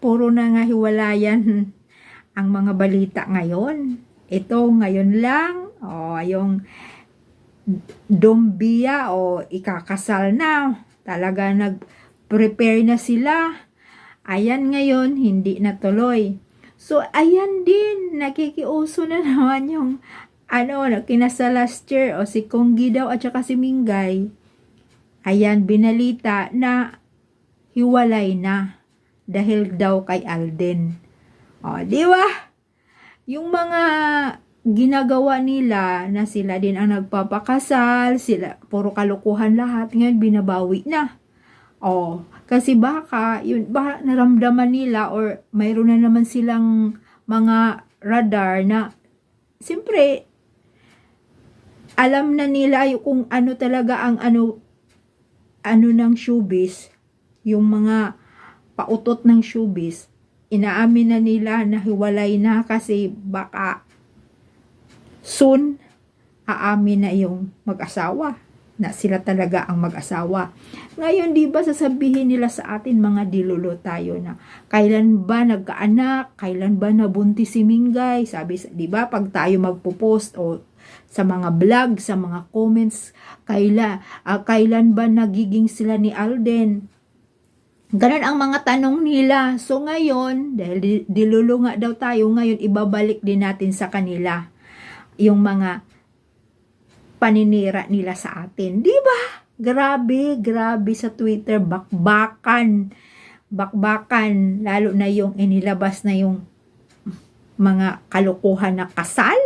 puro na nga hiwalayan ang mga balita ngayon. Ito, ngayon lang, o, yung Dombia o ikakasal na. Talaga nag-prepare na sila. Ayan ngayon, hindi natuloy. So, ayan din, nakikiuso na naman yung ano, kinasal last year o si Konggi daw at saka si Mingay. Ayan, binalita na hiwalay na dahil daw kay Alden. O, di ba? Yung mga ginagawa nila na sila din ang nagpapakasal, sila puro kalukuhan lahat, ngayon binabawi na. O, kasi baka, yun, baka naramdaman nila or mayroon na naman silang mga radar na, siyempre, alam na nila yung kung ano talaga ang ano, ano ng showbiz, yung mga pautot ng showbiz, inaamin na nila na hiwalay na kasi baka soon aamin na yung mag-asawa na sila talaga ang mag-asawa. Ngayon, di ba sasabihin nila sa atin mga dilulo tayo na kailan ba nagkaanak, kailan ba nabuntis si Mingay, sabi, di ba, pag tayo magpo-post o sa mga vlog, sa mga comments, kaila, ah, kailan ba nagiging sila ni Alden? Ganun ang mga tanong nila. So ngayon, dahil di- dilulo nga daw tayo, ngayon ibabalik din natin sa kanila yung mga paninira nila sa atin. Di ba? Grabe, grabe sa Twitter, bakbakan. Bakbakan, lalo na yung inilabas na yung mga kalokohan na kasal.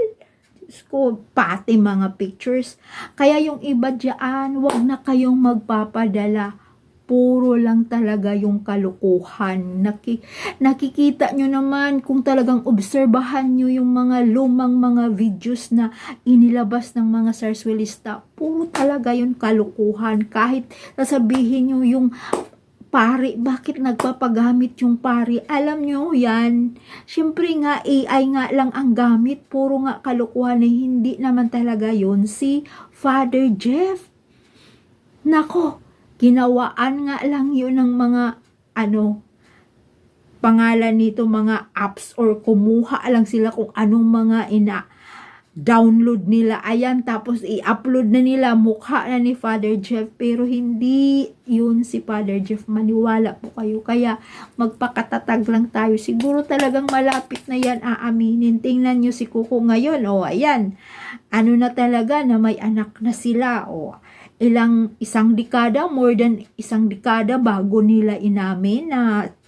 Diyos ko, pati mga pictures. Kaya yung iba dyan, wag na kayong magpapadala. Puro lang talaga yung kalukuhan. Naki, nakikita nyo naman kung talagang obserbahan nyo yung mga lumang mga videos na inilabas ng mga sarswelista. Puro talaga yung kalukuhan. Kahit sasabihin nyo yung pari, bakit nagpapagamit yung pari? Alam nyo yan. Siyempre nga, AI nga lang ang gamit. Puro nga kalukuhan na hindi naman talaga yun si Father Jeff. Nako, ginawaan nga lang yun ng mga ano, pangalan nito mga apps or kumuha lang sila kung anong mga ina download nila. Ayan, tapos i-upload na nila mukha na ni Father Jeff. Pero hindi yun si Father Jeff. Maniwala po kayo. Kaya magpakatatag lang tayo. Siguro talagang malapit na yan aaminin. Tingnan nyo si Kuko ngayon. O, ayan. Ano na talaga na may anak na sila. O, ilang isang dekada, more than isang dekada bago nila inamin na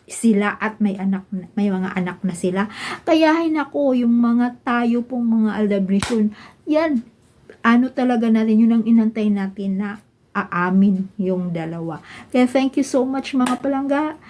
sila at may anak na- may mga anak na sila. Kaya ay nako, yung mga tayo pong mga aldabrisyon, yan, ano talaga natin, yun ang inantay natin na aamin yung dalawa. Kaya thank you so much mga palangga.